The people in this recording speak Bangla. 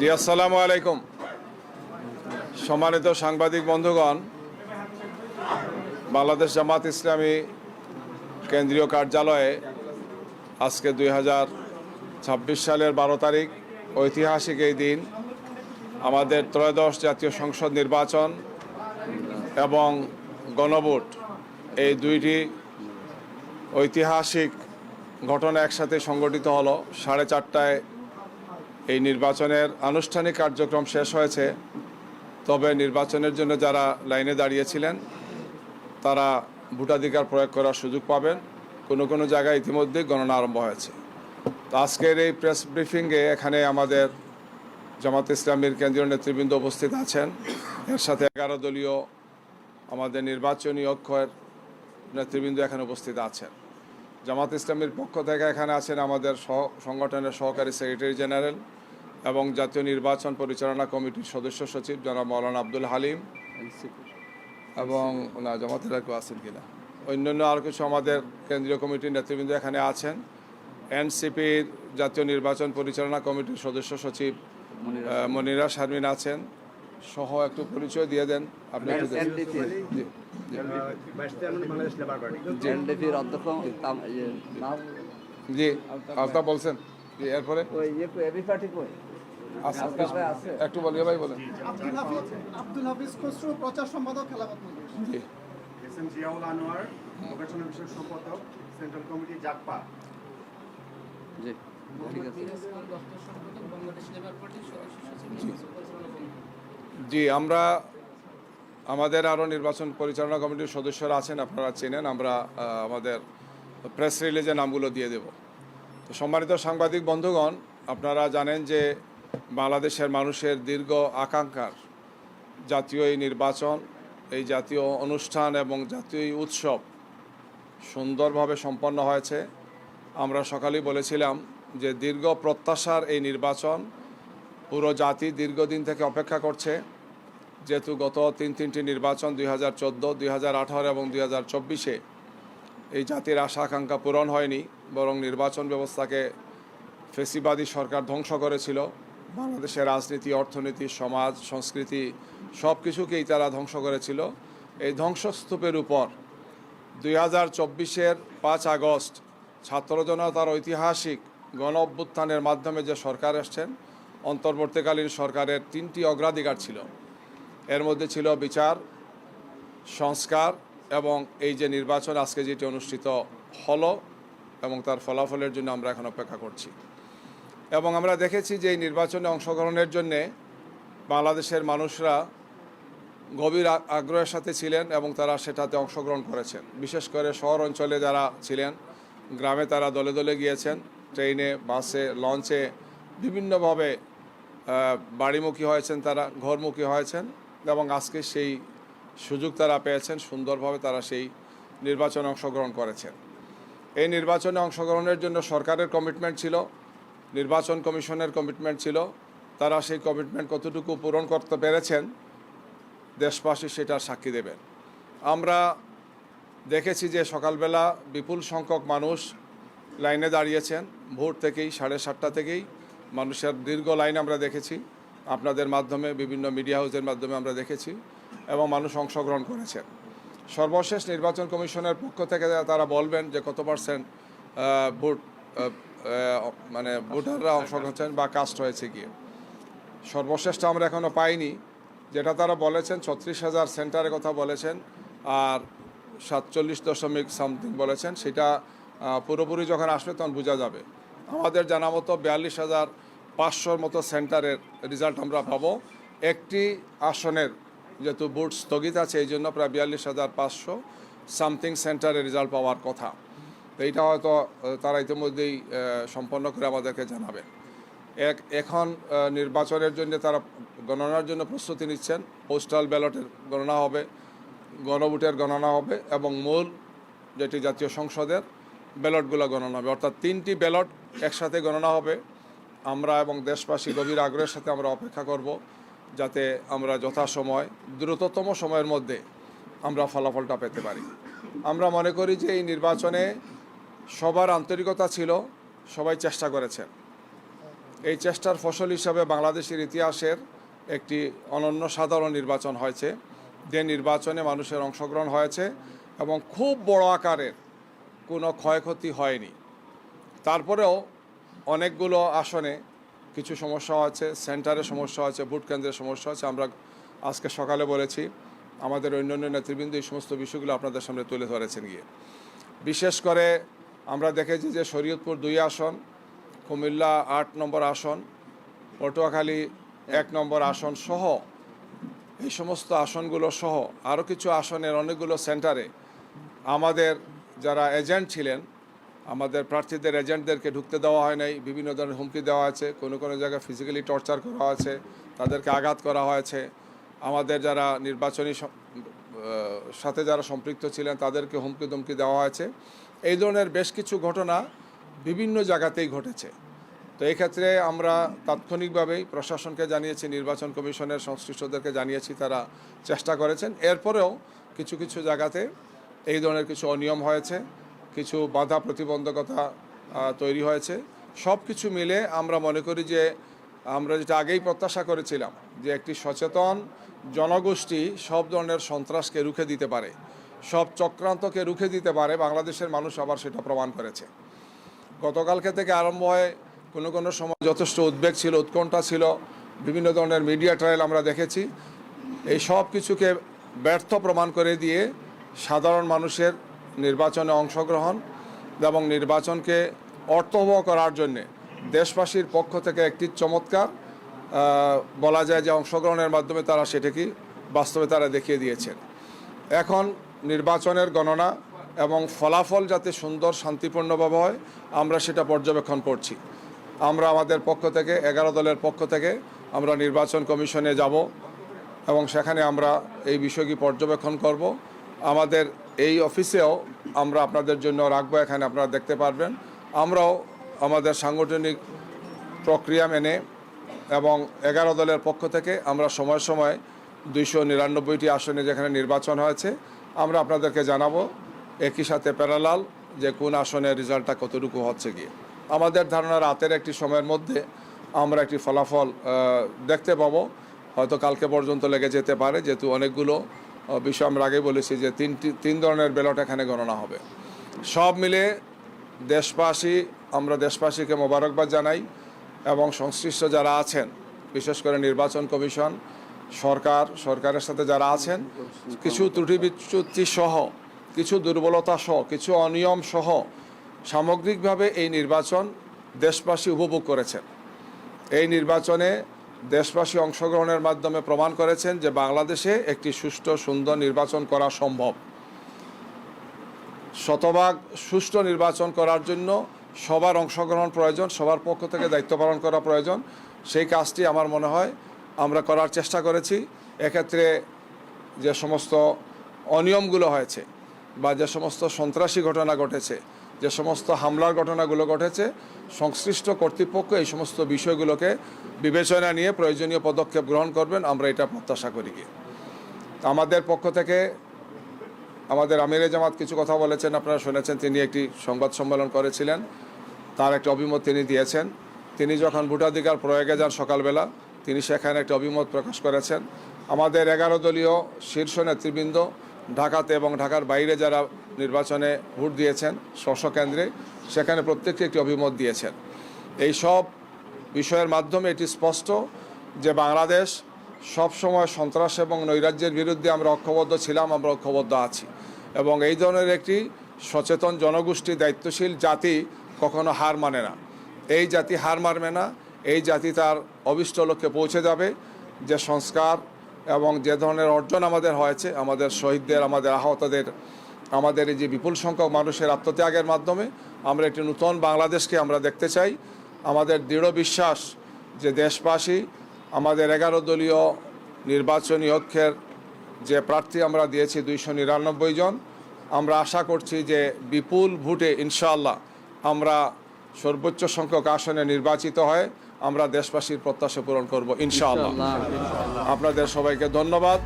জি, আসসালামু আলাইকুম। সম্মানিত সাংবাদিক বন্ধুগণ, বাংলাদেশ জামাত ইসলামী কেন্দ্রীয় কার্যালয়ে আজকে দুই হাজার ছাব্বিশ সালের বারো তারিখ, ঐতিহাসিক এই দিন, আমাদের ত্রয়োদশ জাতীয় সংসদ নির্বাচন এবং গণভোট, এই দুইটি ঐতিহাসিক ঘটনা একসাথে সংগঠিত হলো সাড়ে চারটায় এই নির্বাচনের আনুষ্ঠানিক কার্যক্রম শেষ হয়েছে। তবে নির্বাচনের জন্য যারা লাইনে দাঁড়িয়েছিলেন, তারা ভোটাধিকার প্রয়োগ করার সুযোগ পাবেন। কোনো কোনো জায়গায় ইতিমধ্যেই গণনা আরম্ভ হয়েছে। তো আজকের এই প্রেস ব্রিফিংয়ে এখানে আমাদের জামাত ইসলামীর কেন্দ্রীয় নেতৃবৃন্দ উপস্থিত আছেন। এর সাথে এগারো দলীয় আমাদের নির্বাচনী অক্ষয়ের নেতৃবৃন্দ এখানে উপস্থিত আছেন। জামাত ইসলামীর পক্ষ থেকে এখানে আছেন আমাদের সহ সংগঠনের সহকারী সেক্রেটারি জেনারেল এবং জাতীয় নির্বাচন পরিচালনা কমিটির সদস্য সচিব জনাব মৌলানা আব্দুল হালিম এবং না জামাতের আর কেউ আছেন কিনা? অন্যান্য আর কিছু আমাদের কেন্দ্রীয় কমিটির নেতৃবৃন্দ এখানে আছেন। এনসিপির জাতীয় নির্বাচন পরিচালনা কমিটির সদস্য সচিব মনিরা শারমিন আছেন। সহ একটু পরিচয় দিয়ে দেন। আপনি অধ্যক্ষ জি আলতা বলছেন। জি এরপরে? ওই ইয়ে কই, এবি পার্টি কই আচ্ছা, আলতাফ ভাই আছে। একটু বলিয়ে ভাই বলেন। আব্দুল হাফিজ আব্দুল হাফিজ খসরু প্রচার সম্পাদক খেলাফত জি। এস এম জিয়াউল আনোয়ার বিষয়ক সম্পাদক সেন্ট্রাল কমিটি জাকপা জি। ঠিক আছে। জি আমরা আমাদের আরও নির্বাচন পরিচালনা কমিটির সদস্যরা আছেন, আপনারা চেনেন, আমরা আমাদের প্রেস রিলিজে নামগুলো দিয়ে দেব। তো সম্মানিত সাংবাদিক বন্ধুগণ, আপনারা জানেন যে বাংলাদেশের মানুষের দীর্ঘ আকাঙ্ক্ষার জাতীয় এই নির্বাচন, এই জাতীয় অনুষ্ঠান এবং জাতীয় উৎসব সুন্দরভাবে সম্পন্ন হয়েছে। আমরা সকালেই বলেছিলাম যে দীর্ঘ প্রত্যাশার এই নির্বাচন পুরো জাতি দীর্ঘদিন থেকে অপেক্ষা করছে। যেহেতু গত তিন তিনটি নির্বাচন দুই হাজার চোদ্দ, দুই হাজার আঠারো এবং দুই হাজার চব্বিশে এই জাতির আশা আকাঙ্ক্ষা পূরণ হয়নি, বরং নির্বাচন ব্যবস্থাকে ফেসিবাদী সরকার ধ্বংস করেছিল। বাংলাদেশের রাজনীতি, অর্থনীতি, সমাজ, সংস্কৃতি সব কিছুকেই তারা ধ্বংস করেছিল। এই ধ্বংসস্তূপের উপর দুই হাজার চব্বিশের পাঁচ আগস্ট ছাত্র জনতার ঐতিহাসিক গণ অভ্যুত্থানের মাধ্যমে যে সরকার এসছেন, অন্তর্বর্তীকালীন সরকারের তিনটি অগ্রাধিকার ছিল। এর মধ্যে ছিল বিচার, সংস্কার এবং এই যে নির্বাচন, আজকে যেটি অনুষ্ঠিত হলো এবং তার ফলাফলের জন্য আমরা এখন অপেক্ষা করছি। এবং আমরা দেখেছি যে এই নির্বাচনে অংশগ্রহণের জন্যে বাংলাদেশের মানুষরা গভীর আগ্রহের সাথে ছিলেন এবং তারা সেটাতে অংশগ্রহণ করেছেন। বিশেষ করে শহর অঞ্চলে যারা ছিলেন, গ্রামে তারা দলে দলে গিয়েছেন, ট্রেনে, বাসে, লঞ্চে বিভিন্নভাবে বাড়িমুখী হয়েছেন তারা, ঘরমুখী হয়েছেন। এবং আজকে সেই সুযোগ তারা পেয়েছেন, সুন্দরভাবে তারা সেই নির্বাচনে অংশগ্রহণ করেছেন। এই নির্বাচনে অংশগ্রহণের জন্য সরকারের কমিটমেন্ট ছিল, নির্বাচন কমিশনের কমিটমেন্ট ছিল, তারা সেই কমিটমেন্ট কতটুকু পূরণ করতে পেরেছেন, দেশবাসী সেটার সাক্ষী দেবেন। আমরা দেখেছি যে সকালবেলা বিপুল সংখ্যক মানুষ লাইনে দাঁড়িয়েছেন, ভোর থেকেই সাড়ে সাতটা থেকেই মানুষের দীর্ঘ লাইন আমরা দেখেছি। আপনাদের মাধ্যমে, বিভিন্ন মিডিয়া হাউসের মাধ্যমে আমরা দেখেছি এবং মানুষ অংশগ্রহণ করেছেন। সর্বশেষ নির্বাচন কমিশনের পক্ষ থেকে তারা বলবেন যে কত পার্সেন্ট ভোট মানে ভোটাররা অংশগ্রহণ বা কাস্ট হয়েছে গিয়ে সর্বশেষটা আমরা এখনও পাইনি। যেটা তারা বলেছেন, ছত্রিশ হাজার সেন্টারের কথা বলেছেন আর সাতচল্লিশ দশমিক সামথিং বলেছেন। সেটা পুরোপুরি যখন আসবে তখন বোঝা যাবে। আমাদের জানা মতো বিয়াল্লিশ হাজার পাঁচশোর মতো সেন্টারের রেজাল্ট আমরা পাবো। একটি আসনের যেহেতু বুট স্থগিত আছে, এই জন্য প্রায় বিয়াল্লিশ হাজার পাঁচশো সামথিং সেন্টারের রেজাল্ট পাওয়ার কথা। তো এইটা হয়তো তারা ইতিমধ্যেই সম্পন্ন করে আমাদেরকে জানাবে। এক, এখন নির্বাচনের জন্য তারা গণনার জন্য প্রস্তুতি নিচ্ছেন। পোস্টাল ব্যালটের গণনা হবে, গণভোটের গণনা হবে এবং মূল যেটি জাতীয় সংসদের ব্যালটগুলো গণনা হবে। অর্থাৎ তিনটি ব্যালট একসাথে গণনা হবে। আমরা এবং দেশবাসী গভীর আগ্রহের সাথে আমরা অপেক্ষা করব যাতে আমরা যথাসময়, দ্রুততম সময়ের মধ্যে আমরা ফলাফলটা পেতে পারি। আমরা মনে করি যে এই নির্বাচনে সবার আন্তরিকতা ছিল, সবাই চেষ্টা করেছেন। এই চেষ্টার ফসল হিসাবে বাংলাদেশের ইতিহাসের একটি অনন্য সাধারণ নির্বাচন হয়েছে। যে নির্বাচনে মানুষের অংশগ্রহণ হয়েছে এবং খুব বড় আকারের কোনো ক্ষয়ক্ষতি হয়নি। তারপরেও অনেকগুলো আসনে কিছু সমস্যা আছে, সেন্টারে সমস্যা আছে, ভোট কেন্দ্রের সমস্যা আছে, আমরা আজকে সকালে বলেছি, আমাদের অন্যান্য নেতৃবৃন্দ এই সমস্ত বিষয়গুলো আপনাদের সামনে তুলে ধরেছেন গিয়ে। বিশেষ করে আমরা দেখেছি যে শরীয়তপুর দুই আসন, কুমিল্লা আট নম্বর আসন, পটুয়াখালী এক নম্বর আসন সহ এই সমস্ত আসনগুলো সহ আরও কিছু আসনের অনেকগুলো সেন্টারে আমাদের যারা এজেন্ট ছিলেন আমাদের প্রার্থীদের, এজেন্টদেরকে ঢুকতে দেওয়া হয় নাই। বিভিন্ন ধরনের হুমকি দেওয়া আছে। কোনো কোনো জায়গায় ফিজিক্যালি টর্চার করা হয়েছে তাদেরকে আঘাত করা হয়েছে। আমাদের যারা নির্বাচনী সাথে যারা সম্পৃক্ত ছিলেন, তাদেরকে হুমকি ধমকি দেওয়া হয়েছে। এই ধরনের বেশ কিছু ঘটনা বিভিন্ন জায়গাতেই ঘটেছে। তো এই ক্ষেত্রে আমরা তাৎক্ষণিকভাবেই প্রশাসনকে জানিয়েছি, নির্বাচন কমিশনের সংশ্লিষ্টদেরকে জানিয়েছি, তারা চেষ্টা করেছেন। এরপরেও কিছু কিছু জায়গাতে এই ধরনের কিছু অনিয়ম হয়েছে। কিছু বাধা প্রতিবন্ধকতা তৈরি হয়েছে। সব কিছু মিলে আমরা মনে করি যে, আমরা যেটা আগেই প্রত্যাশা করেছিলাম, যে একটি সচেতন জনগোষ্ঠী সব ধরনের সন্ত্রাসকে রুখে দিতে পারে, সব চক্রান্তকে রুখে দিতে পারে, বাংলাদেশের মানুষ আবার সেটা প্রমাণ করেছে। গতকালকে থেকে আরম্ভ হয় কোনো কোনো সময় যথেষ্ট উদ্বেগ ছিল, উৎকণ্ঠা ছিল, বিভিন্ন ধরনের মিডিয়া ট্রায়াল আমরা দেখেছি। এই সব কিছুকে ব্যর্থ প্রমাণ করে দিয়ে সাধারণ মানুষের নির্বাচনে অংশগ্রহণ এবং নির্বাচনকে অর্থবহ করার জন্যে দেশবাসীর পক্ষ থেকে একটি চমৎকার বলা যায় যে অংশগ্রহণের মাধ্যমে তারা সেটাকে বাস্তবে তারা দেখিয়ে দিয়েছেন। এখন নির্বাচনের গণনা এবং ফলাফল যাতে সুন্দর, শান্তিপূর্ণভাবে হয়, আমরা সেটা পর্যবেক্ষণ করছি। আমরা আমাদের পক্ষ থেকে, এগারো দলের পক্ষ থেকে আমরা নির্বাচন কমিশনে যাব এবং সেখানে আমরা এই বিষয়টি পর্যবেক্ষণ করব। আমাদের এই অফিসেও আমরা আপনাদের জন্য রাখব, এখানে আপনারা দেখতে পারবেন। আমরাও আমাদের সাংগঠনিক প্রক্রিয়া মেনে এবং এগারো দলের পক্ষ থেকে আমরা সময় সময় দুইশো নিরানব্বইটি আসনে যেখানে নির্বাচন হয়েছে, আমরা আপনাদেরকে জানাব একই সাথে প্যারালাল যে কোন আসনের রেজাল্টটা কতটুকু হচ্ছে গিয়ে। আমাদের ধারণা রাতের একটি সময়ের মধ্যে আমরা একটি ফলাফল দেখতে পাবো। হয়তো কালকে পর্যন্ত লেগে যেতে পারে, যেহেতু অনেকগুলো বিষয় আমরা আগে বলেছি যে তিনটি তিন ধরনের ব্যালট এখানে গণনা হবে। সব মিলে দেশবাসী, আমরা দেশবাসীকে মোবারকবাদ জানাই এবং সংশ্লিষ্ট যারা আছেন, বিশেষ করে নির্বাচন কমিশন, সরকার, সরকারের সাথে যারা আছেন, কিছু ত্রুটি বিচ্যুতি সহ, কিছু দুর্বলতা সহ, কিছু অনিয়ম সহ সামগ্রিকভাবে এই নির্বাচন দেশবাসী উপভোগ করেছেন। এই নির্বাচনে দেশবাসী অংশগ্রহণের মাধ্যমে প্রমাণ করেছেন যে বাংলাদেশে একটি সুষ্ঠু, সুন্দর নির্বাচন করা সম্ভব। শতভাগ সুষ্ঠু নির্বাচন করার জন্য সবার অংশগ্রহণ প্রয়োজন, সবার পক্ষ থেকে দায়িত্ব পালন করা প্রয়োজন। সেই কাজটি আমার মনে হয় আমরা করার চেষ্টা করেছি। এক্ষেত্রে যে সমস্ত অনিয়মগুলো হয়েছে বা যে সমস্ত সন্ত্রাসী ঘটনা ঘটেছে যে সমস্ত হামলার ঘটনাগুলো ঘটেছে, সংশ্লিষ্ট কর্তৃপক্ষ এই সমস্ত বিষয়গুলোকে বিবেচনা নিয়ে প্রয়োজনীয় পদক্ষেপ গ্রহণ করবেন, আমরা এটা প্রত্যাশা করি গিয়ে। আমাদের পক্ষ থেকে আমাদের আমিরে জামাত কিছু কথা বলেছেন, আপনারা শুনেছেন, তিনি একটি সংবাদ সম্মেলন করেছিলেন। তার একটা অভিমত তিনি দিয়েছেন। তিনি যখন ভোটাধিকার প্রয়োগে যান সকালবেলা, তিনি সেখানে একটা অভিমত প্রকাশ করেছেন। আমাদের এগারো দলীয় শীর্ষ নেতৃবৃন্দ ঢাকাতে এবং ঢাকার বাইরে যারা নির্বাচনে ভোট দিয়েছেন স্ব কেন্দ্রে সেখানে প্রত্যেকটি একটি অভিমত দিয়েছেন। এই সব বিষয়ের মাধ্যমে এটি স্পষ্ট যে বাংলাদেশ সবসময় সন্ত্রাস এবং নৈরাজ্যের বিরুদ্ধে আমরা ঐক্যবদ্ধ ছিলাম, আমরা ঐক্যবদ্ধ আছি। এবং এই ধরনের একটি সচেতন জনগোষ্ঠী, দায়িত্বশীল জাতি কখনো হার মানে না। এই জাতি হার মানবে না, এই জাতি তার অভিষ্ট লক্ষ্যে পৌঁছে যাবে, যে সংস্কার এবং যে ধরনের অর্জন আমাদের হয়েছে, আমাদের শহীদদের, আমাদের আহতদের, আমাদের এই যে বিপুল সংখ্যক মানুষের আত্মত্যাগের মাধ্যমে আমরা একটি নূতন বাংলাদেশকে আমরা দেখতে চাই। আমাদের দৃঢ় বিশ্বাস যে দেশবাসী, আমাদের এগারো দলীয় নির্বাচনী ঐক্যের যে প্রার্থী আমরা দিয়েছি দুইশো নিরানব্বই জন, আমরা আশা করছি যে বিপুল ভোটে ইনশাআল্লাহ আমরা সর্বোচ্চ সংখ্যক আসনে নির্বাচিত হয়ে আমরা দেশবাসীর প্রত্যাশা পূরণ করব ইনশাআল্লাহ। আপনাদের সবাইকে ধন্যবাদ।